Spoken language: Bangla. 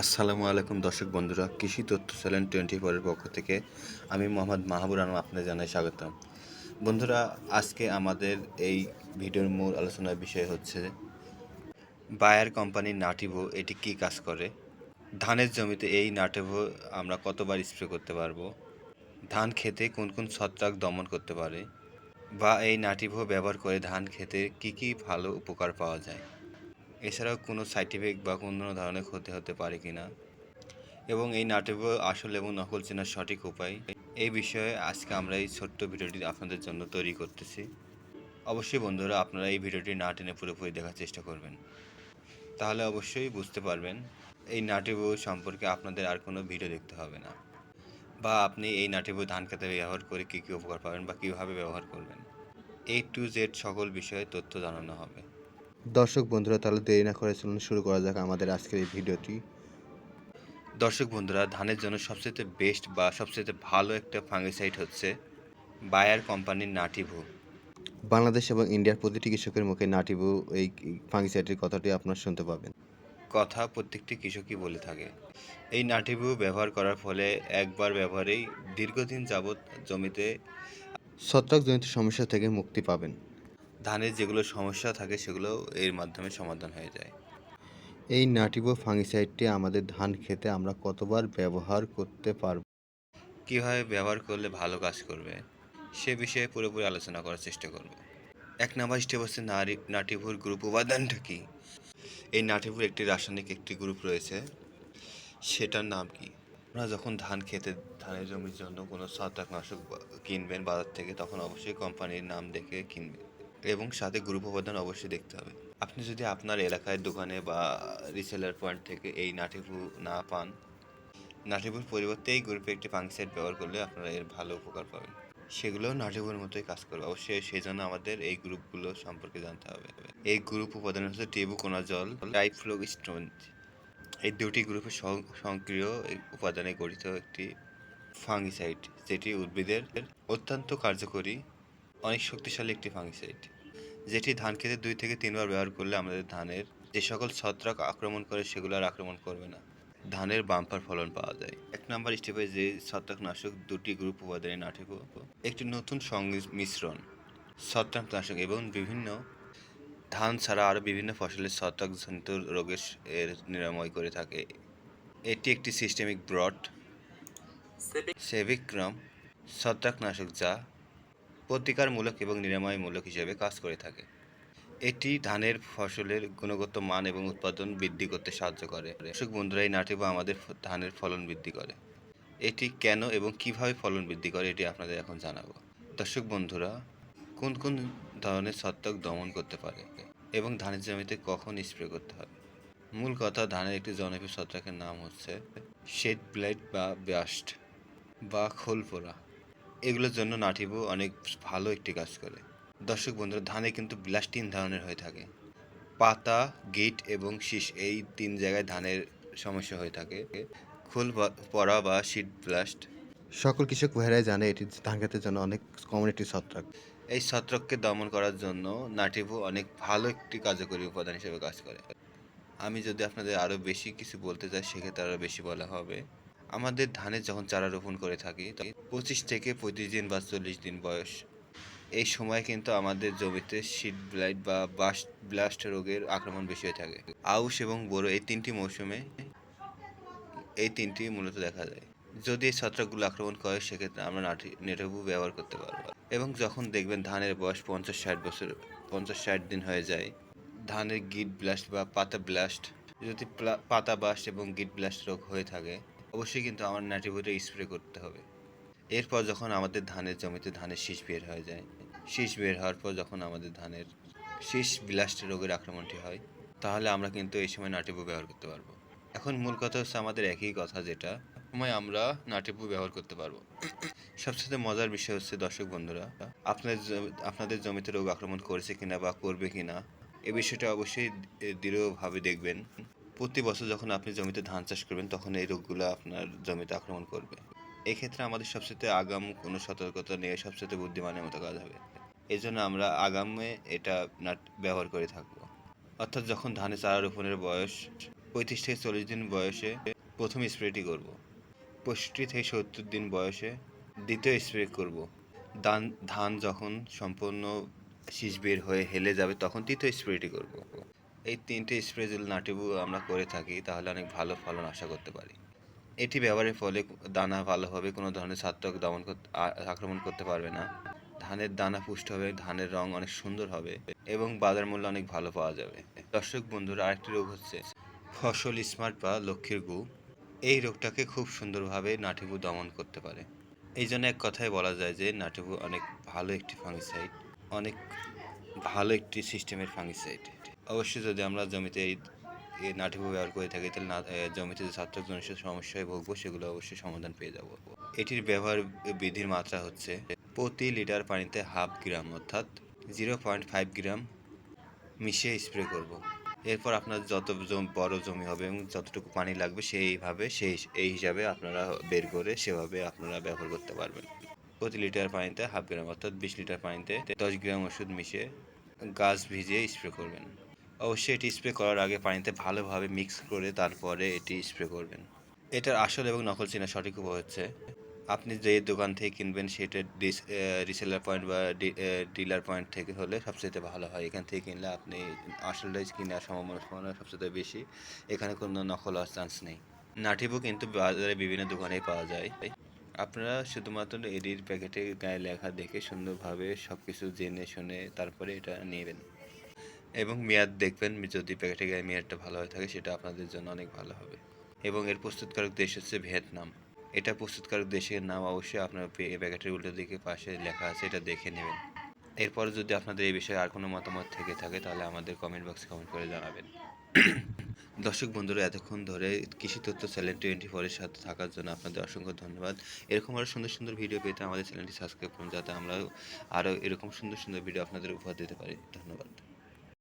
আসসালামু আলাইকুম দর্শক বন্ধুরা, কৃষি তথ্য চ্যানেল টোয়েন্টি ফোরের পক্ষ থেকে আমি মোহাম্মদ মাহবুর আলম আপনাদের জানাই স্বাগতম। বন্ধুরা, আজকে আমাদের এই ভিডিওর মূল আলোচনার বিষয় হচ্ছে, বায়ার কোম্পানির নাটিভো এটি কী কাজ করে? ধানের জমিতে এই নাটিভো আমরা কতবার স্প্রে করতে পারব? ধান খেতে কোন কোন ছত্রাক দমন করতে পারে? বা এই নাটিভো ব্যবহার করে ধান খেতে কী কী ভালো উপকার পাওয়া যায়? এছাড়াও কোনো সাইড ইফেক্ট বা কোনো ধরনের ক্ষতি হতে পারে কি না এবং এই নাটক আসল এবং নকল চেনার সঠিক উপায়? এই বিষয়ে আজকে আমরা এই ছোট্ট ভিডিওটি আপনাদের জন্য তৈরি করতেছি। অবশ্যই বন্ধুরা, আপনারা এই ভিডিওটি না টেনে পুরোপুরি দেখার চেষ্টা করবেন। তাহলে অবশ্যই বুঝতে পারবেন, এই নাটিবু সম্পর্কে আপনাদের আর কোনো ভিডিও দেখতে হবে না। বা আপনি এই নাটিবু ধান খেতে ব্যবহার করে কী কী উপকার পাবেন বা কীভাবে ব্যবহার করবেন? এই টু জেড সকল বিষয়ে তথ্য জানানো হবে। দর্শক বন্ধুরা তাহলে দেরি না করে চলুন শুরু করা যাক আমাদের আজকের এই ভিডিওটি। দর্শক বন্ধুরা ধানের জন্য সবচেয়ে বেস্ট বা সবচেয়ে ভালো একটা ফাঙ্গিসাইড হচ্ছে বায়ার কোম্পানির নাটিভু বাংলাদেশ এবং ইন্ডিয়ার প্রতিটি কৃষকের মুখে নাটিভু এই ফাঙ্গিসাইডের কথাটি আপনার শুনতে পাবেন। কথা প্রত্যেকটি কৃষকই বলে থাকে। এই নাটিভু ব্যবহার করার ফলে একবার ব্যবহারেই দীর্ঘদিন যাবৎ জমিতে ছত্রাকজনিত সমস্যা থেকে মুক্তি পাবেন। ধানের যেগুলো সমস্যা থাকে সেগুলো এর মাধ্যমে সমাধান হয়ে যায়। এই নাটিভো ফাঙ্গিসাইডটি আমাদের ধান খেতে আমরা কতবার ব্যবহার করতে পারব? কীভাবে ব্যবহার করলে ভালো কাজ করবে? সে বিষয়ে পুরোপুরি আলোচনা করার চেষ্টা করব। এক নাম্বার স্টেপ হচ্ছে নারী নাটিভুর গ্রুপ উপাদানটা কী? এই নাটিভুর একটি রাসায়নিক একটি গ্রুপ রয়েছে। সেটার নাম কি? আপনারা যখন ধান খেতে ধানের জমির জন্য কোনো ছত্রাকনাশক কিনবেন বাজার থেকে তখন অবশ্যই কোম্পানির নাম দেখে কিনবেন। এবং সাথে গ্রুপ উপাদান অবশ্যই দেখতে হবে। আপনি যদি আপনার এলাকায় দোকানে বা রিসেলার পয়েন্ট থেকে এই নাটিভু না পান, নাটিভুর পরিবর্তে এই গ্রুপে একটি ফাঙ্গিসাইড ব্যবহার করলে আপনারা এর ভালো উপকার পাবেন। সেগুলো নাটিভুর মতোই কাজ করবে। অবশ্যই সেই জন্য আমাদের এই গ্রুপগুলো সম্পর্কে জানতে হবে। এই গ্রুপ উপাদান হচ্ছে টেবুকোনাজল টাইফ্লোগস্টোন এই দুটি গ্রুপের সক্রিয় উপাদানে গঠিত একটি ফাঙ্গিসাইড যেটি উদ্ভিদের অত্যন্ত কার্যকরী, অনেক শক্তিশালী একটি ফাঙ্গিসাইড যেটি ধান খেতে দুই থেকে তিনবার ব্যবহার করলে আমাদের ধানের যে সকল ছত্রাক আক্রমণ করে সেগুলো আর আক্রমণ করবে না। ধানের বাম্পার ফলন পাওয়া যায়। এক নম্বর স্টেপে যে ছত্রাকনাশক দুটি গ্রুপ উপাদানে নাটক একটি নতুন সংমিশ্রণ ছত্রাকনাশক এবং বিভিন্ন ধান ছাড়া আরও বিভিন্ন ফসলের ছত্রাকজনিত রোগের এর নিরাময় করে থাকে। এটি একটি সিস্টেমিক ব্রড সেভিক্রম ছত্রাকনাশক যা প্রতিকারমূলক এবং নিরাময়মূলক হিসেবে কাজ করে থাকে। এটি ধানের ফসলের গুণগত মান এবং উৎপাদন বৃদ্ধি করতে সাহায্য করে। কৃষক বন্ধুরা, এই নাটিবা আমাদের ধানের ফলন বৃদ্ধি করে। এটি কেন এবং কীভাবে ফলন বৃদ্ধি করে এটি আপনাদের এখন জানাব। দর্শক বন্ধুরা, কোন কোন ধরনের ছত্রাক দমন করতে পারে এবং ধানের জমিতে কখন স্প্রে করতে হবে মূল কথা, ধানের একটি জনপ্রিয় ছত্রাকের নাম হচ্ছে শেড ব্লাইট বা ব্যাস্ট বা খোল পোড়া এগুলোর জন্য নাটিবু অনেক ভালো একটি কাজ করে। দর্শক বন্ধুরা ধানে কিন্তু ব্লাস্ট তিন ধরনের হয়ে থাকে। পাতা গিট এবং শীষ এই তিন জায়গায় ধানের সমস্যা হয়ে থাকে। খোল পড়া বা শীত ব্লাস্ট। সকল কৃষক ভাইরাই জানে এটি ধান খেতের জন্য অনেক কমন একটি ছত্রাক। এই ছত্রাককে দমন করার জন্য নাটিভু অনেক ভালো একটি কার্যকরী উপাদান হিসেবে কাজ করে। আমি যদি আপনাদের আরও বেশি কিছু বলতে চাই সেক্ষেত্রে আরও বেশি বলা হবে। আমাদের ধানের যখন চারা রোপণ করে থাকি পঁচিশ থেকে পঁয়ত্রিশ দিন বা চল্লিশ দিন বয়স। এই সময় কিন্তু আমাদের জমিতে শীত ব্লাইট বা বাস্ট ব্লাস্ট রোগের আক্রমণ বেশি হয়ে থাকে। আউশ এবং বোরো এই তিনটি মৌসুমে এই তিনটি মূলত দেখা যায়। যদি এই ছত্রাকগুলো আক্রমণ করে, সেক্ষেত্রে আমরা নাটি, নেটবু ব্যবহার করতে পারব। এবং যখন দেখবেন ধানের বয়স পঞ্চাশ ষাট বছর, পঞ্চাশ ষাট দিন হয়ে যায়, ধানের গিট ব্লাস্ট বা পাতা ব্লাস্ট যদি পাতা বাস্ট এবং গিট ব্লাস্ট রোগ হয়ে থাকে অবশ্যই কিন্তু আমার নাটিবুটা স্প্রে করতে হবে। এরপর যখন আমাদের ধানের জমিতে ধানের শীষ বের হয়ে যায়, শীষ বের হওয়ার পর যখন আমাদের ধানের শীষ ব্লাস্ট রোগের আক্রমণটি হয়, তাহলে আমরা কিন্তু এই সময় নাটিবু ব্যবহার করতে পারব। এখন মূল কথা হচ্ছে আমাদের একই কথা যেটা, সময় আমরা নাটিবু ব্যবহার করতে পারব। সবচেয়ে মজার বিষয় হচ্ছে দর্শক বন্ধুরা, আপনাদের আপনাদের জমিতে রোগ আক্রমণ করেছে কিনা বা করবে কিনা, এ বিষয়টা অবশ্যই দৃঢ়ভাবে দেখবেন। প্রতি বছর যখন আপনি জমিতে ধান চাষ করবেন, তখন এই রোগগুলো আপনার জমিতে আক্রমণ করবে। এক্ষেত্রে আমাদের সবচেয়ে আগাম কোনো সতর্কতা নিয়ে সবচেয়ে বুদ্ধিমানের মতো কাজ হবে। এই জন্য আমরা আগামে এটা ব্যবহার করে থাকব। অর্থাৎ যখন ধানে চারা রোপণের বয়স পঁয়ত্রিশ থেকে চল্লিশ দিন বয়সে, প্রথম স্প্রেটি করব। পঁয়ষট্টি থেকে সত্তর দিন বয়সে দ্বিতীয় স্প্রে করব। ধান ধান যখন সম্পূর্ণ শীষ বের হয়ে হেলে যাবে, তখন তৃতীয় স্প্রেটি করব। এই তিনটে স্প্রে যদি নাটিবু আমরা করে থাকি, তাহলে অনেক ভালো ফলন আশা করতে পারি। এটি ব্যবহারের ফলে দানা ভালোভাবে কোনো ধরনের ছাত্রক দমন আক্রমণ করতে পারবে না। ধানের দানা পুষ্ট হবে, ধানের রং অনেক সুন্দর হবে এবং বাজার মূল্য অনেক ভালো পাওয়া যাবে। দর্শক বন্ধুরা, আরেকটি রোগ হচ্ছে ফসল স্মার্ট বা লক্ষ্মীর গু। এই রোগটাকে খুব সুন্দরভাবে নাটিবু দমন করতে পারে। এই জন্য এক কথায় বলা যায় যে নাটিবু অনেক ভালো একটি ফাঙ্গিসাইড অনেক ভালো একটি সিস্টেমের ফাঙ্গিসাইড অবশ্যই যদি আমরা জমিতে এই নাটিবু ব্যবহার করে থাকি, তাহলে জমিতে যে ছাত্রজনিত সমস্যায় ভুগবো, সেগুলো অবশ্যই সমাধান পেয়ে যাব। এটির ব্যবহার বিধির মাত্রা হচ্ছে প্রতি লিটার পানিতে হাফ গ্রাম, অর্থাৎ জিরো পয়েন্ট ফাইভ গ্রাম মিশিয়ে স্প্রে করব। এরপর আপনার যত বড় জমি হবে এবং যতটুকু পানি লাগবে, সেইভাবে, সেই, এই হিসাবে আপনারা বের করে সেভাবে আপনারা ব্যবহার করতে পারবেন। প্রতি লিটার পানিতে হাফ গ্রাম, অর্থাৎ বিশ লিটার পানিতে দশ গ্রাম ওষুধ মিশিয়ে গাছ ভিজিয়ে স্প্রে করবেন। অবশ্যই এটি স্প্রে করার আগে পানিতে ভালোভাবে মিক্স করে তারপরে এটি স্প্রে করবেন। এটার আসল এবং নকল চেনা সঠিক উপায় হচ্ছে, আপনি যে দোকান থেকে কিনবেন সেটা রিসেলার পয়েন্ট বা ডিলার পয়েন্ট থেকে হলে সবচেয়ে ভালো হয়। এখান থেকে কিনলে আপনি আসলটাই কেনার সম্ভাবনা সবচেয়ে বেশি। এখানে কোনো নকল হওয়ার চান্স নেই। নাটিবু কিন্তু বাজারে বিভিন্ন দোকানেই পাওয়া যায়। আপনারা শুধুমাত্র এডির প্যাকেটে গায়ে লেখা দেখে সুন্দরভাবে সব কিছু জেনে শুনে তারপরে এটা নেবেন। এবং মেয়াদ দেখবেন, যদি প্যাকেটে গায়ে মেয়াদটা ভালো হয়ে থাকে, সেটা আপনাদের জন্য অনেক ভালো হবে। এবং এর প্রস্তুতকারক দেশ হচ্ছে ভিয়েতনাম। এটা প্রস্তুতকারক দেশের নাম অবশ্যই আপনার প্যাকেটের উল্টো দিকে পাশে লেখা আছে, এটা দেখে নেবেন। এরপর যদি আপনাদের এই বিষয়ে আর কোনো মতামত থেকে থাকে, তাহলে আমাদের কমেন্ট বক্সে কমেন্ট করে জানাবেন। দর্শক বন্ধুরা, এতক্ষণ ধরে কৃষি তথ্য চ্যানেল টোয়েন্টি ফোরের সাথে থাকার জন্য আপনাদের অসংখ্য ধন্যবাদ। এরকম আরও সুন্দর সুন্দর ভিডিও পেতে আমাদের চ্যানেলটি সাবস্ক্রাইব করুন, যাতে আমরা আরও এরকম সুন্দর সুন্দর ভিডিও আপনাদের উপহার দিতে পারি। ধন্যবাদ।